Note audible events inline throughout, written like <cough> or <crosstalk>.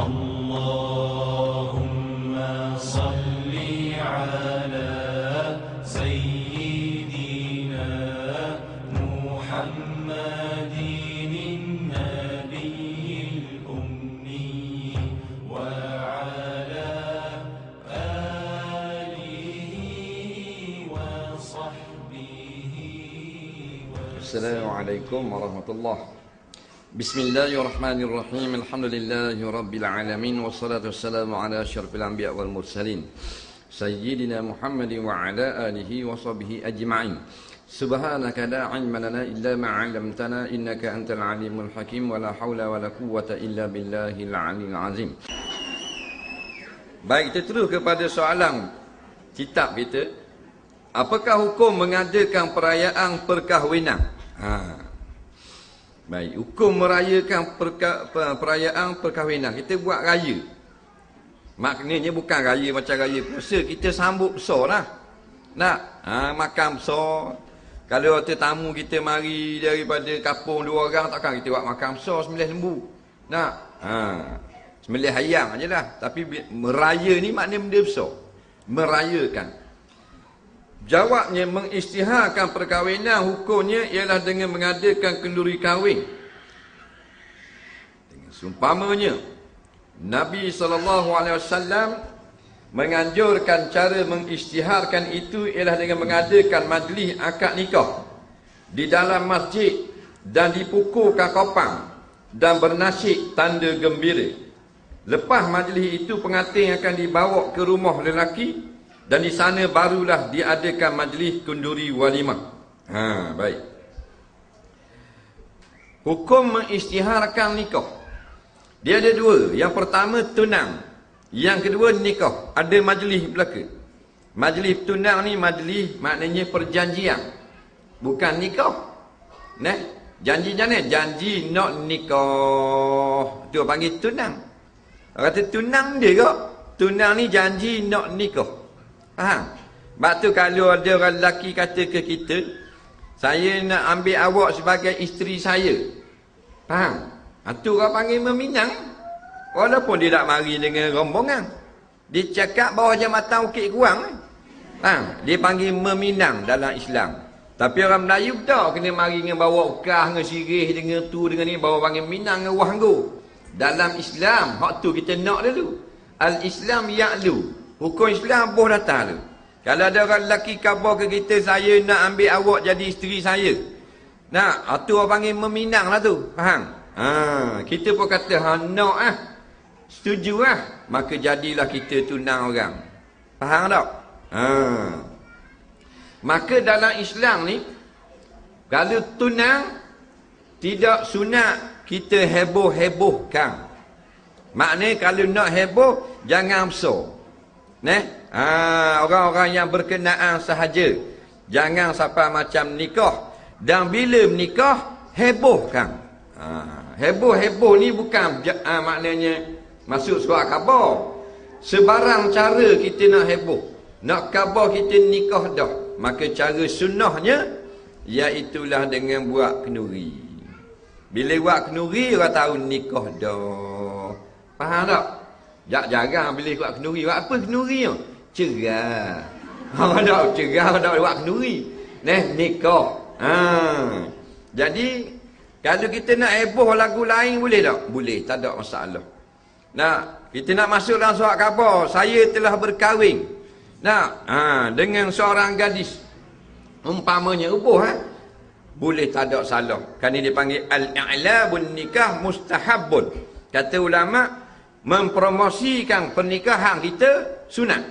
اللهم صل على سيدنا محمد النبي الأمي وعلى آله وصحبه السلام عليكم ورحمة الله. Bismillahirrahmanirrahim. Alhamdulillahirabbil alamin wassalatu wassalamu ala asyrafil anbiya wal mursalin. Sayyidina Muhammad wa ala alihi wa sahbihi ajma'in. Subhanaka la 'ilma lana illa ma 'allamtana innaka antal al alimul hakim wala haula wala quwwata illa billahil alimul azim. Baik kita terus kepada soalan kitab kita. Apakah hukum mengadakan perayaan perkahwinan? Ha. Baik, hukum merayakan perka, per- perayaan perkahwinan. Kita buat raya. Maknanya bukan raya macam raya puasa. Kita sambut besar lah. Nak? Ha, makan besar. Kalau tetamu kita mari daripada kapung dua orang, takkan kita buat makan besar sembilan lembu. Nak? Ha. Sembelih ayam aje lah. Tapi meraya ni maknanya benda besar. Merayakan. Jawabnya mengisytiharkan perkahwinan hukumnya ialah dengan mengadakan kenduri kahwin. Dengan sumpamanya Nabi SAW menganjurkan cara mengisytiharkan itu ialah dengan mengadakan majlis akad nikah di dalam masjid dan dipukulkan kopang dan bernasib tanda gembira. Lepas majlis itu pengantin akan dibawa ke rumah lelaki dan di sana barulah diadakan majlis kunduri walimah. Ha, baik. Hukum mengisytiharkan nikah. Dia ada dua. Yang pertama tunang. Yang kedua nikah. Ada majlis belaka. Majlis tunang ni majlis maknanya perjanjian. Bukan nikah. Nah, janji jangan janji nak nikah. Tu panggil tunang. Kata tunang dia kok. Tunang ni janji nak nikah. Faham? Sebab tu kalau ada orang lelaki kata ke kita, saya nak ambil awak sebagai isteri saya. Faham? Itu orang panggil meminang. Walaupun dia tak mari dengan rombongan. Dia cakap bawah jambatan Bukit Kuang. Faham? Dia panggil meminang dalam Islam. Tapi orang Melayu tak kena mari dengan bawa ukah, dengan sirih, dengan tu, dengan ni, bawa panggil minang dengan wahanggu. Dalam Islam, hak tu kita nak dulu. Al-Islam ya'lu. Hukum Islam boh datang tu. Kalau ada orang lelaki khabar ke kita, saya nak ambil awak jadi isteri saya. Nak, tu orang panggil meminang lah tu. Faham? Ha, kita pun kata, ha, nak ah. Setuju ah. Maka jadilah kita tunang orang. Faham tak? Ha. Maka dalam Islam ni, kalau tunang, tidak sunat kita heboh-hebohkan. Maknanya kalau nak heboh, jangan besar. Neh, ha, orang-orang yang berkenaan sahaja. Jangan sampai macam nikah. Dan bila menikah, hebohkan. Ha, heboh-heboh ni bukan ha, maknanya masuk surat khabar. Sebarang cara kita nak heboh. Nak khabar kita nikah dah. Maka cara sunnahnya, iaitulah dengan buat kenuri. Bila buat kenuri, orang tahu nikah dah. Faham tak? Jak jarang bila buat kenuri. Buat apa kenuri tu? Cerah. <laughs> Orang tak cerah, tak buat kenuri. Neh, nikah. Ha. Jadi, kalau kita nak heboh lagu lain boleh tak? Boleh, tak ada masalah. Nah, kita nak masuk dalam surat khabar. Saya telah berkahwin. Nah, ha, dengan seorang gadis. Umpamanya, ubuh ha? Boleh tak ada salah. Kan ini dipanggil al-i'labun nikah mustahabun. Kata ulama, mempromosikan pernikahan kita sunat.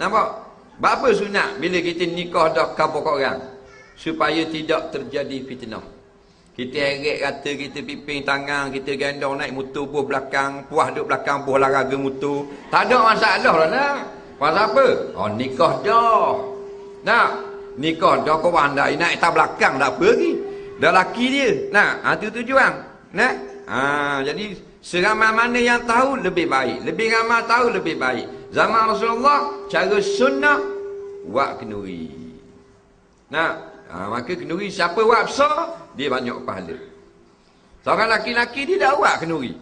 Nampak? Apa sunat bila kita nikah dah kabur orang? Supaya tidak terjadi fitnah. Kita heret kata kita piping tangan, kita gendong naik motor buah belakang, puah duduk belakang, buah laraga motor. Tak ada masalah lah nak. Pasal apa? Oh nikah dah. Nak? Nikah dah kau pandai naik tak belakang tak apa lagi. Dah laki dia. Nak? Ha, tu tujuan. Nah? Ha, jadi seramai mana yang tahu lebih baik. Lebih ramai tahu lebih baik. Zaman Rasulullah cara sunnah buat kenuri. Nah, ha, maka kenuri siapa buat besar dia banyak pahala. Seorang laki-laki dia dah buat kenuri.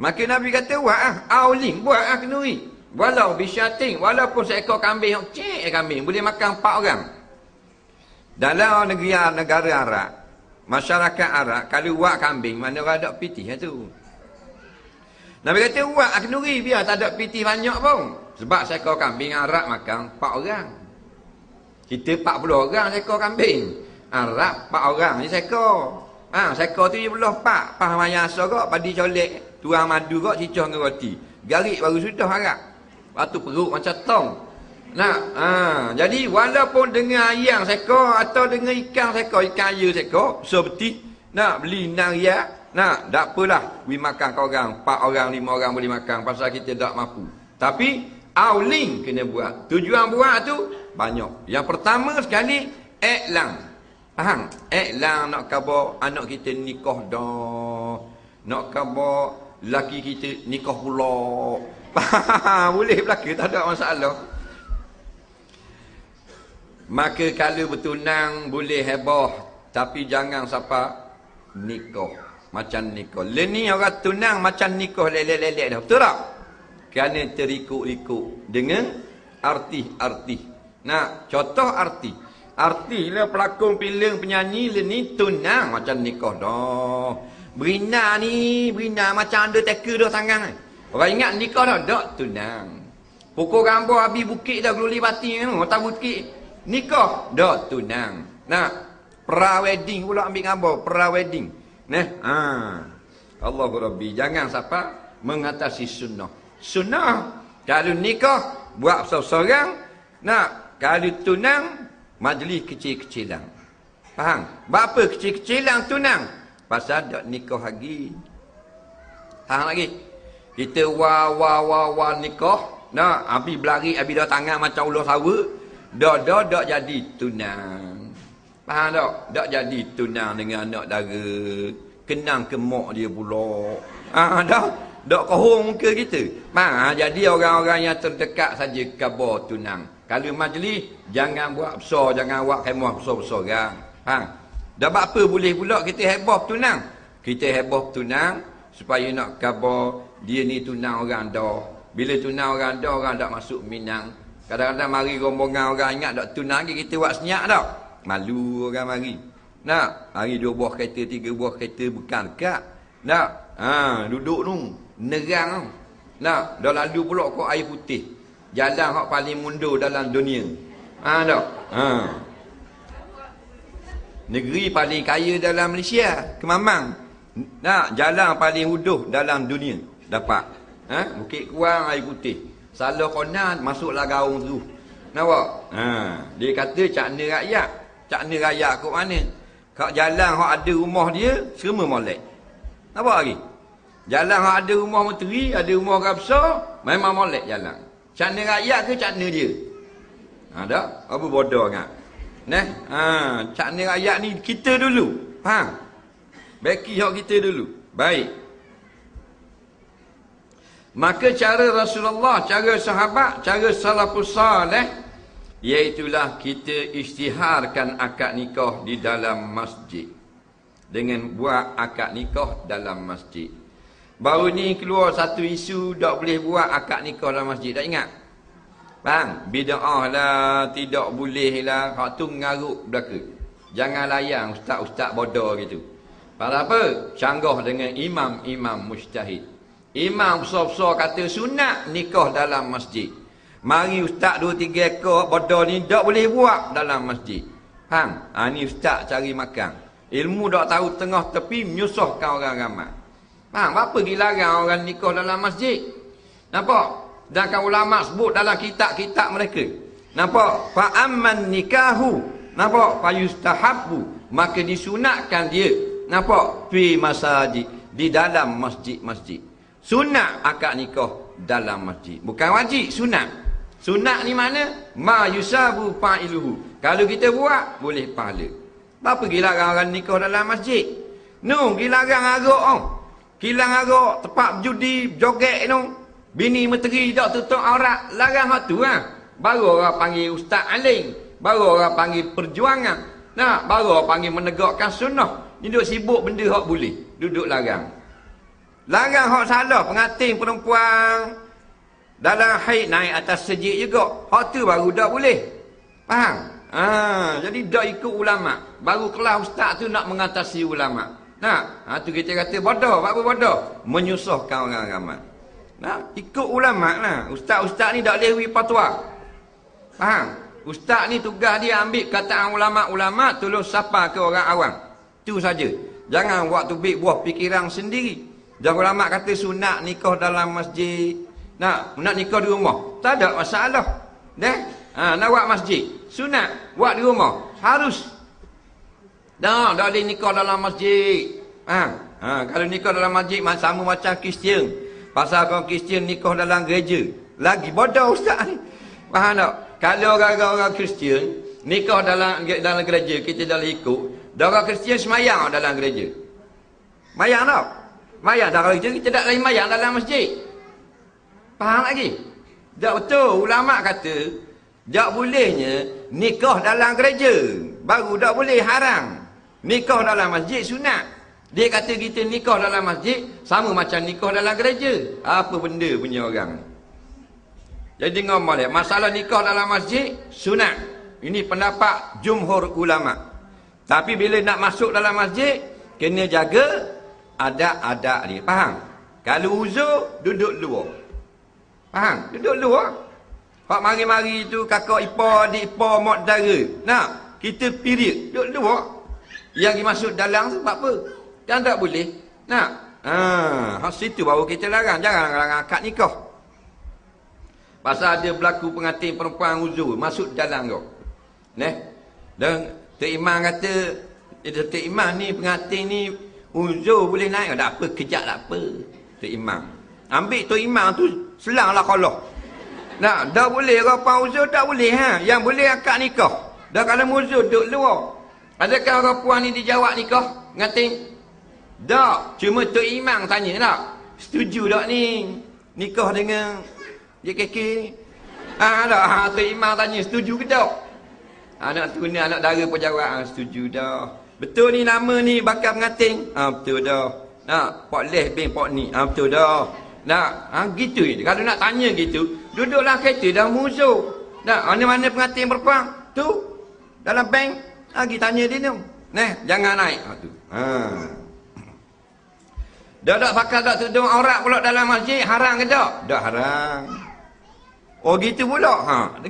Maka Nabi kata, buat ah, auling, buat ah kenuri. Walau bisyating, walaupun seekor kambing, cik kambing, boleh makan empat orang. Dalam negara negara Arab, masyarakat Arab, kalau buat kambing, mana orang ada pitih tu. Nabi kata, buat ah kenuri, biar tak ada pitih banyak pun. Sebab seekor kambing Arab makan empat orang. Kita 40 orang seekor kambing. Arab 4 orang ni seekor. Ha, seekor tu dia belah 4. Pah maya asa kok, padi colek. Tuang madu kok, cicah dengan roti. Garik baru sudah harap. Lepas tu perut macam tong. Nah, ha, jadi walaupun dengan ayam seekor atau dengan ikan seekor, ikan air seekor, seperti nak beli naria, nak, tak apalah. We makan kau orang, 4 orang, 5 orang boleh makan pasal kita tak mampu. Tapi, Auling kena buat. Tujuan buat tu banyak. Yang pertama sekali iklan. Faham? Iklan nak khabar anak kita nikah dah. Nak khabar laki kita nikah pula. <laughs> Boleh belaka tak ada masalah. Maka kalau bertunang boleh heboh tapi jangan siapa nikah macam nikah. Leni orang tunang macam nikah lelek-lelek dah. Betul tak? kerana terikut-ikut dengan arti-arti. Nah, contoh arti. Arti lah pelakon filem penyanyi le ni tunang macam nikah dah. Berina ni, berina macam ada teka dah tangan. Orang ingat nikah dah, dak tunang. Pukul gambar habis bukit dah geluli bati ni, tak bukit. Nikah, dak tunang. Nah, pra wedding pula ambil gambar, pra Nah, ha. Allahu Rabbi, jangan siapa mengatasi sunnah. Sunnah. Kalau nikah, buat seorang-seorang. Nak, kalau tunang, majlis kecil-kecilan. Faham? Bapa kecil-kecilan tunang? Pasal tak nikah lagi. Faham lagi? Kita wah wah wah wah nikah. Nak, habis berlari, habis dah tangan macam ular sawa. Dah, dah, dah jadi tunang. Faham tak? Tak jadi tunang dengan anak dara. Kenang kemak dia pula. Ah, dah. Dok kohong muka kita. Ha, jadi orang-orang yang terdekat saja kabar tunang. Kalau majlis, jangan buat besar, jangan buat kemah besar-besar kan. Ha. Dah apa boleh pula kita heboh tunang. Kita heboh tunang supaya nak kabar dia ni tunang orang dah. Bila tunang orang dah, orang tak masuk minang. Kadang-kadang mari rombongan orang ingat tak tunang lagi, kita buat senyak tak? Malu orang mari. Nak, hari dua buah kereta, tiga buah kereta bukan dekat. Nak, ha, duduk tu nerang nak dah lalu pula kau air putih. Jalan hak paling mundur dalam dunia. Ha tak ha. Negeri paling kaya dalam Malaysia kemamang. Nak jalan paling huduh dalam dunia. Dapat. Ha bukit kuang air putih. Salah konan masuklah gaung tu. Nampak? Ha dia kata cakna rakyat cakna rakyat kau mana kau jalan hak ada rumah dia semua molek nampak lagi Jalan ada rumah menteri, ada rumah besar, memang molek jalan. Cana rakyat ke cana dia? Ha tak? Apa bodoh kan? Neh, ha, cana rakyat ni kita dulu. Faham? Beki hak kita dulu. Baik. Maka cara Rasulullah, cara sahabat, cara salafus salih iaitulah kita isytiharkan akad nikah di dalam masjid. Dengan buat akad nikah dalam masjid. Baru ni keluar satu isu tak boleh buat akad nikah dalam masjid. Tak ingat? Bang, bida'ah lah, tidak boleh lah. Hak tu ngaruk belaka. Jangan layan ustaz-ustaz bodoh gitu. Pada apa? Canggah dengan imam-imam mustahid. Imam besar-besar kata sunat nikah dalam masjid. Mari ustaz dua tiga ekor bodoh ni tak boleh buat dalam masjid. Faham? Ha, ni ustaz cari makan. Ilmu tak tahu tengah tepi menyusahkan orang ramai. Faham? Apa dilarang orang nikah dalam masjid? Nampak? Dan kan ulama sebut dalam kitab-kitab mereka. Nampak? Fa'amman nikahu. Nampak? Fa'yustahabbu. Maka disunatkan dia. Nampak? Fi masajid. Di dalam masjid-masjid. Sunat akad nikah dalam masjid. Bukan wajib, sunat. Sunat ni mana? Ma yusabu fa'iluhu. Kalau kita buat, boleh pahala. Apa gila orang nikah dalam masjid? No, gila orang agak oh. Kilang agak tempat judi joget tu. Bini menteri tak tutup aurat. Larang hak tu ha. Baru orang panggil Ustaz Aling. Baru orang panggil perjuangan. Nah, baru orang panggil menegakkan sunnah. Ni duduk sibuk benda hak boleh. Duduk larang. Larang hak salah pengantin perempuan dalam haid naik atas sejik juga. Hak tu baru tak boleh. Faham? Ha, jadi dak ikut ulama. Baru kelas ustaz tu nak mengatasi ulama. Nah, ha, tu kita kata bodoh. Apa bodoh? Menyusahkan orang ramai. Nah, ikut ulama lah. Ustaz-ustaz ni tak boleh wi fatwa. Faham? Ustaz ni tugas dia ambil kataan ulama-ulama tolong sapa ke orang awam. Tu saja. Jangan buat tubik buah fikiran sendiri. Jangan ulama kata sunat nikah dalam masjid. Nak nak nikah di rumah. Tak ada masalah. Dah? Ha, nak buat masjid. Sunat buat di rumah. Harus. Dah, dah boleh nikah dalam masjid. Ha, ha, kalau nikah dalam masjid sama macam Kristian. Pasal kau Kristian nikah dalam gereja. Lagi bodoh ustaz ni. Faham tak? Kalau orang-orang Kristian nikah dalam dalam gereja, kita dah ikut. Dan orang Kristian semayang dalam gereja. Mayang tak? Mayang dalam gereja, kita tak lagi mayang dalam masjid. Faham lagi? Tak betul. Ulama kata, tak bolehnya nikah dalam gereja. Baru tak boleh haram. Nikah dalam masjid sunat. Dia kata kita nikah dalam masjid sama macam nikah dalam gereja. Apa benda punya orang? Jadi dengar balik. Masalah nikah dalam masjid, sunat. Ini pendapat jumhur ulama. Tapi bila nak masuk dalam masjid, kena jaga adat-adat dia. Faham? Kalau uzur, duduk luar. Faham? Duduk luar. Pak mari-mari tu kakak ipar, adik ipar, mak dara. Nak? Kita period. Duduk luar. Yang pergi masuk dalam tu sebab apa? Kan tak boleh. Nak? Ha, situ baru kita larang. Jangan larang akad nikah. Pasal ada berlaku pengantin perempuan uzur masuk dalam kau. Neh. Dan Tok Iman kata Tok Iman ni pengantin ni uzur boleh naik tak apa kejap tak apa. Tok Iman. Ambil Tok Iman tu selanglah kalau. Nak, dah boleh orang uzur tak boleh ha. Yang boleh akad nikah. Dah kalau muzur duduk luar. Adakah orang puan ni dijawab nikah? Pengantin? Tak. Cuma Tok Imam tanya tak. Setuju tak ni? Nikah dengan JKK. Ha, tak. Ha, Tok Imam tanya setuju ke tak? Anak tu ni anak dara pun jawab. Ha, setuju dah. Betul ni nama ni bakal pengantin? Ha, betul dah. Nak, Pak Leh bin Pak ni. Ha, betul dah. Nak, ha, gitu je. Kalau nak tanya gitu, duduklah kereta dah musuh. Nak, mana-mana pengantin perempuan? Tu, dalam bank, lagi tanya dia ni. Neh, jangan naik. Ha, tu. Ha. Dah tak pakai tak tudung aurat pula dalam masjid, haram ke tak? Dah haram. Oh gitu pula. Ha.